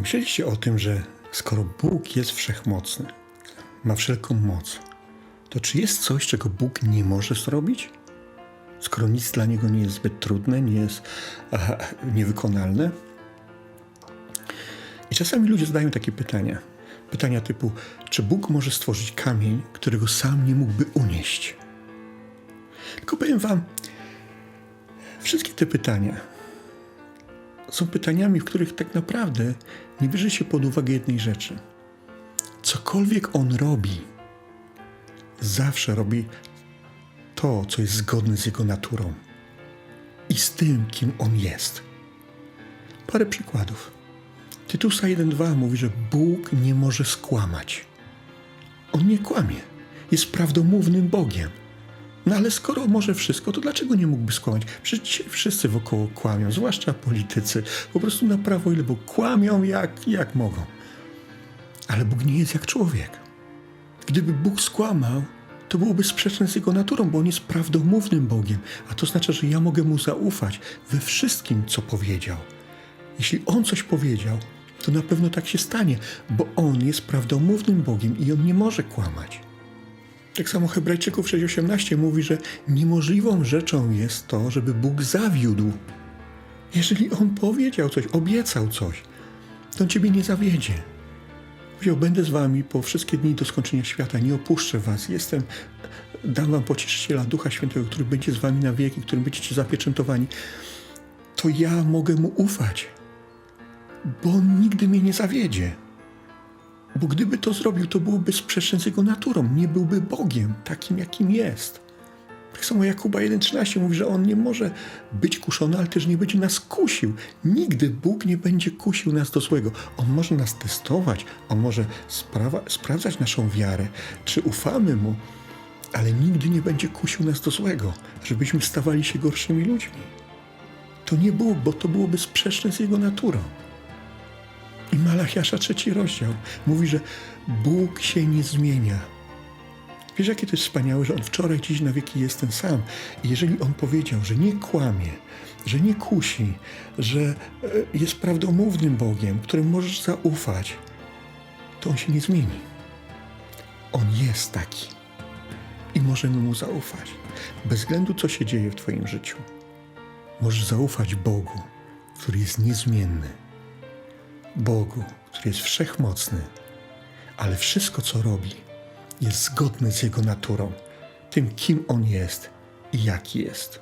Myśleliście o tym, że skoro Bóg jest wszechmocny, ma wszelką moc, to czy jest coś, czego Bóg nie może zrobić? Skoro nic dla niego nie jest zbyt trudne, nie jest aha, niewykonalne? I czasami ludzie zadają takie pytania. Pytania typu, czy Bóg może stworzyć kamień, którego sam nie mógłby unieść? Tylko powiem Wam, wszystkie te pytania są pytaniami, w których tak naprawdę nie bierze się pod uwagę jednej rzeczy. Cokolwiek on robi, zawsze robi to, co jest zgodne z jego naturą i z tym, kim on jest. Parę przykładów. Tytusa 1.2 mówi, że Bóg nie może skłamać. On nie kłamie. Jest prawdomównym Bogiem. No ale skoro może wszystko, to dlaczego nie mógłby skłamać? Przecież wszyscy wokoło kłamią, zwłaszcza politycy. Po prostu na prawo i lewo kłamią jak, jak mogą. Ale Bóg nie jest jak człowiek. Gdyby Bóg skłamał, to byłoby sprzeczne z Jego naturą, bo On jest prawdomównym Bogiem. A to znaczy, że ja mogę Mu zaufać we wszystkim, co powiedział. Jeśli On coś powiedział, to na pewno tak się stanie, bo On jest prawdomównym Bogiem i On nie może kłamać. Tak samo Hebrajczyków 6,18 mówi, że niemożliwą rzeczą jest to, żeby Bóg zawiódł. Jeżeli On powiedział coś, obiecał coś, to On Ciebie nie zawiedzie. Powiedział, będę z Wami po wszystkie dni do skończenia świata, nie opuszczę Was, jestem, dam Wam pocieszyciela Ducha Świętego, który będzie z Wami na wieki, którym będziecie zapieczętowani. To ja mogę Mu ufać, bo On nigdy mnie nie zawiedzie. Bo gdyby to zrobił, to byłoby sprzeczne z jego naturą. Nie byłby Bogiem takim, jakim jest. Tak samo Jakuba 1,13 mówi, że on nie może być kuszony, ale też nie będzie nas kusił. Nigdy Bóg nie będzie kusił nas do złego. On może nas testować, on może sprawa, sprawdzać naszą wiarę, czy ufamy mu, ale nigdy nie będzie kusił nas do złego, żebyśmy stawali się gorszymi ludźmi. To nie Bóg, bo to byłoby sprzeczne z jego naturą. I Malachiasza trzeci rozdział mówi, że Bóg się nie zmienia. Wiesz, jakie to jest wspaniałe, że On wczoraj, dziś, na wieki jest ten sam. I jeżeli On powiedział, że nie kłamie, że nie kusi, że e, jest prawdomównym Bogiem, którym możesz zaufać, to On się nie zmieni. On jest taki. I możemy Mu zaufać. Bez względu, co się dzieje w Twoim życiu. Możesz zaufać Bogu, który jest niezmienny. Bogu, który jest wszechmocny, ale wszystko, co robi, jest zgodne z Jego naturą, tym, kim On jest i jaki jest.